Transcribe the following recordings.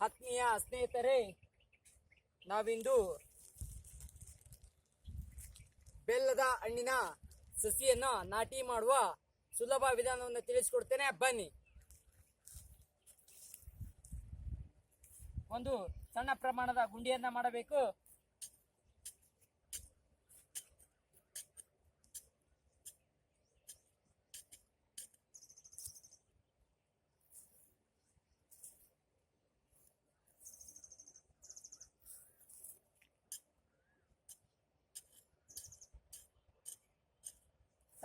ಆತ್ಮೀಯ ಸ್ನೇಹಿತರೆ, ನಾವಿಂದು ಬೆಲ್ಲದ ಹಣ್ಣಿನ ಸಸಿಯನ್ನ ನಾಟಿ ಮಾಡುವ ಸುಲಭ ವಿಧಾನವನ್ನು ತಿಳಿಸಿಕೊಡ್ತೇನೆ. ಬನ್ನಿ. ಒಂದು ಸಣ್ಣ ಪ್ರಮಾಣದ ಗುಂಡಿಯನ್ನು ಮಾಡಬೇಕು.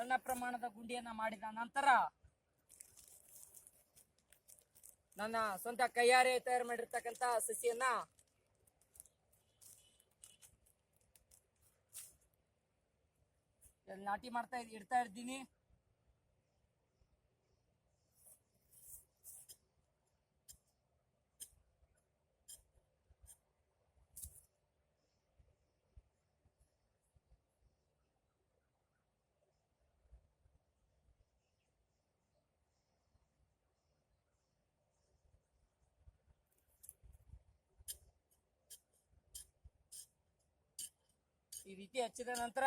ಸಣ್ಣ ಪ್ರಮಾಣದ ಗುಂಡಿಯನ್ನ ಮಾಡಿದ ನಂತರ ನನ್ನ ಸ್ವಂತ ಕೈಯಾರೆ ತಯಾರು ಮಾಡಿರ್ತಕ್ಕಂತ ಸಸಿಯನ್ನ ನಾಟಿ ಮಾಡ್ತಾ ಇಡ್ತಾ ಇದ್ದೀನಿ ಈ ರೀತಿ ಹಚ್ಚಿದ ನಂತರ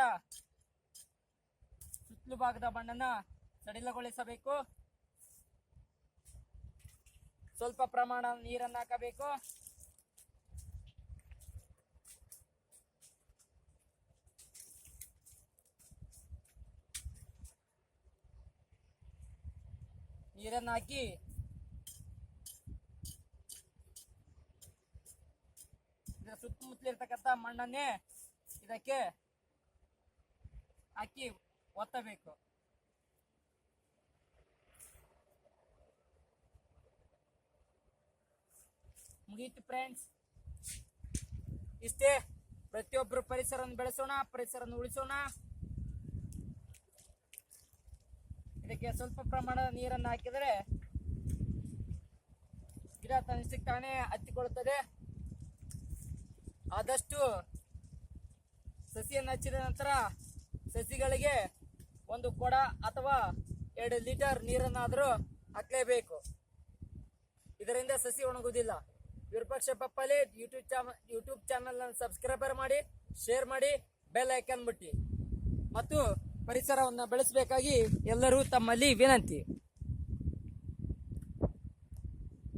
ಸುತ್ತಲೂ ಭಾಗದ ಮಣ್ಣನ್ನ ಸಡಿಲಗೊಳಿಸಬೇಕು. ಸ್ವಲ್ಪ ಪ್ರಮಾಣ ನೀರನ್ನು ಹಾಕಬೇಕು. ನೀರನ್ನು ಹಾಕಿ ಸುತ್ತಮುತ್ತಲಿರ್ತಕ್ಕಂಥ ಮಣ್ಣನ್ನೇ ಇದಕ್ಕೆ ಅಕ್ಕಿ ಒತ್ತಬೇಕು. ಮುಗೀತು ಫ್ರೆಂಡ್ಸ್ ಇಷ್ಟೇ ಪ್ರತಿಯೊಬ್ಬರು ಪರಿಸರವನ್ನು ಬೆಳೆಸೋಣ, ಪರಿಸರವನ್ನು ಉಳಿಸೋಣ. ಇದಕ್ಕೆ ಸ್ವಲ್ಪ ಪ್ರಮಾಣದ ನೀರನ್ನು ಹಾಕಿದರೆ ಗಿಡ ತನ್ನಿಸಿಕ್ ತಾನೇ ಹತ್ತಿಕೊಳ್ಳುತ್ತದೆ. ಆದಷ್ಟು ಸಸಿಯನ್ನು ಹಚ್ಚಿದ ನಂತರ ಸಸಿಗಳಿಗೆ ಒಂದು ಕೊಡ ಅಥವಾ ಎರಡು ಲೀಟರ್ ನೀರನ್ನಾದರೂ ಹಾಕಲೇಬೇಕು. ಇದರಿಂದ ಸಸಿ ಒಣಗುವುದಿಲ್ಲ. Virupaksha Pappali YouTube channel YouTube ಚಾನಲನ್ನು ಸಬ್ಸ್ಕ್ರೈಬರ್ ಮಾಡಿ, ಶೇರ್ ಮಾಡಿ, ಬೆಲ್ ಐಕನ್ ಮುಟ್ಟಿ. ಮತ್ತು ಪರಿಸರವನ್ನು ಬೆಳೆಸಬೇಕಾಗಿ ಎಲ್ಲರೂ ತಮ್ಮಲ್ಲಿ ವಿನಂತಿ.